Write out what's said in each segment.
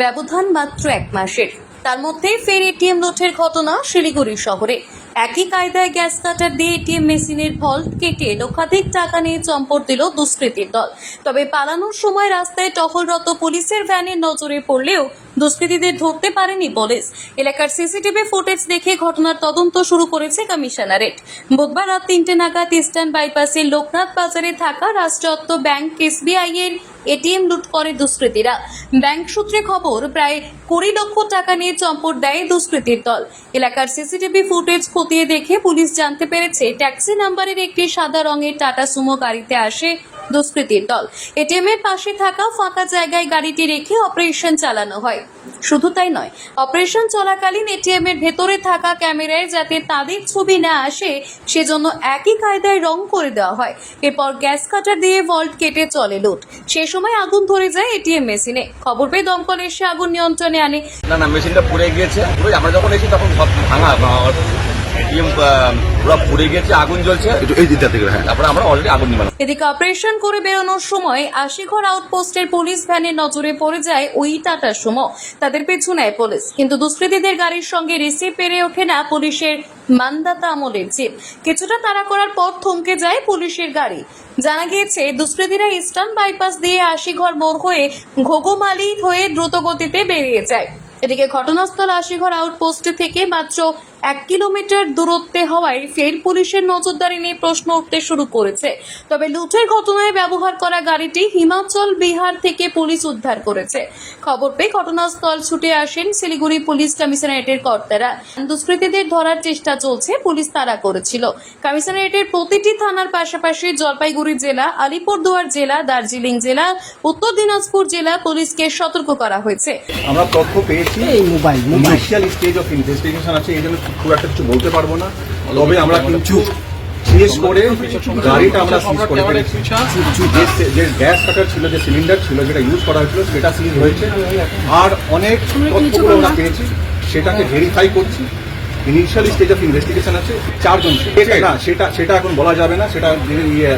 ব্যবধান মাত্র এক মাসের। তার মধ্যে ফের এটিএম লুটের ঘটনা শিলিগুড়ি শহরে। একই কায়দায় গ্যাস কাটার দিয়ে এটিএম মেশিনের ভল্ট কেটে লক্ষাধিক টাকা নিয়ে চম্পট দিল দুষ্কৃতীর দল। তবে পালানোর সময় রাস্তায় টহলরত পুলিশের ভ্যানের নজরে পড়লেও দুষ্কৃতীদের ধরতে পারেনি পুলিশ। এলাকার সিসিটিভি ফুটেজ দেখে ঘটনার তদন্ত শুরু করেছে কমিশনারেট। বুধবার রাত তিনটে নাগাদ ইস্টার্ন বাইপাসের লোকনাথ বাজারে থাকা রাষ্ট্রায়ত্ত ব্যাংক এসবিআই এর এটিএম লুট করে দুষ্কৃতীরা। ব্যাংক সূত্রে খবর, প্রায় কুড়ি লক্ষ টাকা নিয়ে চম্পট দেয় দুষ্কৃতীর দল। এলাকার সিসিটিভি ফুটেজ খতিয়ে দেখে পুলিশ জানতে পেরেছে, ট্যাক্সি নাম্বারের একটি সাদা রঙের টাটা সুমো গাড়িতে আসে দুষ্কৃতীর দল। এটিএম এর পাশে থাকা ফাঁকা জায়গায় গাড়িটি রেখে অপারেশন চালানো হয়। শুধু তাই নয়, অপারেশন চলাকালীন এটিএম এর ভেতরে থাকা ক্যামেরায় যাতে তাদের ছবি না আসে, সেজন্য একই কায়দায় রং করে দেওয়া হয়। এরপর গ্যাস কাটার দিয়ে ভল্ট কেটে চলে লুট সে সময় আগুন ধরে যায় এটিএম মেশিনে। খবর পেয়ে দমকল এসে আগুন নিয়ন্ত্রণে আনে। না না, মেশিনটা পুড়ে গিয়েছে। আমরা যখন এসেছি তখন সব ভাঙা এটিএম পুরো পুড়ে গিয়েছে আগুন জ্বলছে। এই দিকটা থেকে হ্যাঁ। তারপরে আমরা অলরেডি আগুন নিবানো। এদিকে অপারেশন করে বেরোনোর সময় আশিঘর আউটপোস্টের পুলিশ ভ্যানের নজরে পড়ে যায় ওই টাটার সুমো। তাদের পিছু নেয় পুলিশ কিন্তু দুষ্কৃতীদের গাড়ির সঙ্গে রিসিভ পেরে ওঠে না পুলিশের মান্দাতা আমলের জিপ। কিছুটা তাড়া করার পর থমকে যায় পুলিশের গাড়ি। জানা গিয়েছে দুষ্কৃতীরা ইস্টার্ন বাইপাস দিয়ে আশিঘর মোড় হয়ে ঘোগোমালি হয়ে দ্রুত গতিতে বেরিয়ে যায়। এদিকে ঘটনাস্থল আশিঘর আউটপোস্ট থেকে মাত্র এক কিলোমিটার দূরত্বে হওয়ায় ফের পুলিশের নজরদারি নিয়ে প্রশ্ন উঠতে শুরু করেছে। তবে লুটের ঘটনায় ব্যবহার করা গাড়িটি হিমাচল বিহার থেকে পুলিশ উদ্ধার করেছে। খবর পেয়ে ঘটনাস্থল ছুটে আসেন শিলিগুড়ি পুলিশ কমিশনারেটের কর্তারা। দুষ্কৃতীদের ধরার চেষ্টা চলছে পুলিশ তারা করেছিল। কমিশনারেটের প্রতিটি থানার পাশাপাশি জলপাইগুড়ি জেলা আলিপুরদুয়ার জেলা দার্জিলিং জেলা উত্তর দিনাজপুর জেলা পুলিশকে সতর্ক করা হয়েছে। আমরা তথ্য পেয়েছি। এই mobile mobile. Initial stage of investigation আছে এই জন্য খুব একটা কিছু বলতে পারব না। তবে আমরা কিন্তু সিজ করে গাড়িটা আমরা সিজ করে যে- গ্যাস কাটার ছিল যে সিলিন্ডার ছিল যেটা ইউজ করা হয়েছিল সেটা সিজ হয়েছে। আর অনেক তথ্যগুলো আমরা পেয়েছি। সেটাকে ভেরিফাই করছি। ইনিশিয়াল স্টেজ অফ ইনভেস্টিগেশন আছে। চারজন। না সেটা সেটা এখন বলা যাবে না। সেটা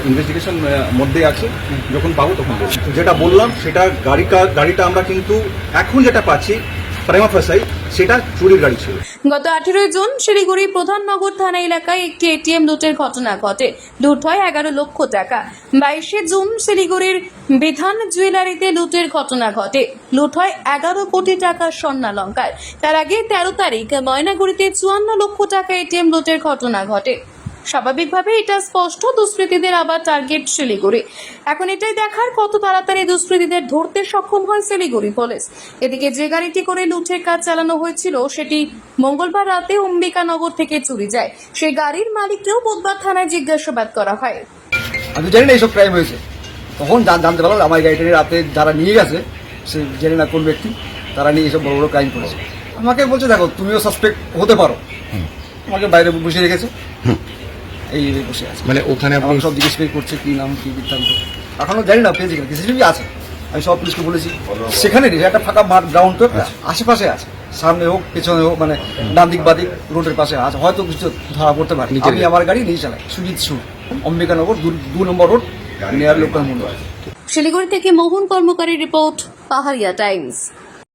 ইনভেস্টিগেশন মধ্যে আছে। যখন পাবো তখন। যেটা বললাম সেটা গাড়িটা গাড়িটা আমরা কিন্তু এখন যেটা পাচ্ছি প্রেমা ফাসাই সেটা চুরির গাড়ি ছিল। গত আঠেরোই জুন শিলিগুড়ি প্রধাননগর থানা এলাকায় একটি এটিএম লুটের ঘটনা ঘটে। লুট হয় এগারো লক্ষ টাকা। বাইশে জুন শিলিগুড়ির বিধান জুয়েলারিতে লুটের ঘটনা ঘটে। লুট হয় এগারো কোটি টাকা স্বর্ণালঙ্কার তার আগে তেরো তারিখ ময়নাগুড়িতে চুয়ান্ন লক্ষ টাকা এটিএম লুটের ঘটনা ঘটে। স্বাভাবিকভাবে এটা স্পষ্ট দুষ্কৃতীদের আবার টার্গেট শিলিগুড়ি। এখন এটাই দেখার কত তাড়াতাড়ি দুষ্কৃতীদের ধরতে সক্ষম হয় শিলিগুড়ি পুলিশ। এদিকে যে গাড়িটি করে লুটের কাজ চালানো হয়েছিল সেটি মঙ্গলবার রাতে অম্বিকানগর থেকে চুরি যায়। সেই গাড়ির মালিককেও বুধবার থানায় জিজ্ঞাসাবাদ করা হয়। আমি জানি না এইসব ক্রাইম হয়েছে। তখন জান- জানতে পারলাম আমার গাড়িটা নিয়ে রাতে যারা নিয়ে গেছে সে জেনে না কোন ব্যক্তি তারা নিয়ে এইসব বড় বড় ক্রাইম করেছে। আমাকে বলছে দেখো তুমিও সাসপেক্ট হতে পারো। আমাকে বাইরে বসে রেখেছে। বসে আছে। মানে ওখানে আপনি সব জিজ্ঞেস করছে কি নাম কি বৃত্তান্ত। এখনও জানি না পেয়েছি কিনা সিসিটিভি আছে। আমি সব পুলিশকে বলেছি। সেখানে রে, একটা ফাঁকা মাঠ গ্রাউন্ড তো আশেপাশে আছে। সামনে হোক পেছনে হোক মানে ডান দিক বাদিক রোডের পাশে আছে। হয়তো কিছু ধরা পড়তে পারে। আমি আমার গাড়ি নিয়ে চালাই। সুজিত সুর অম্বিকানগর দু দু number road near local Mondal. Siliguri থেকে মোহন কর্মকারী রিপোর্ট পাহাড়িয়া টাইমস।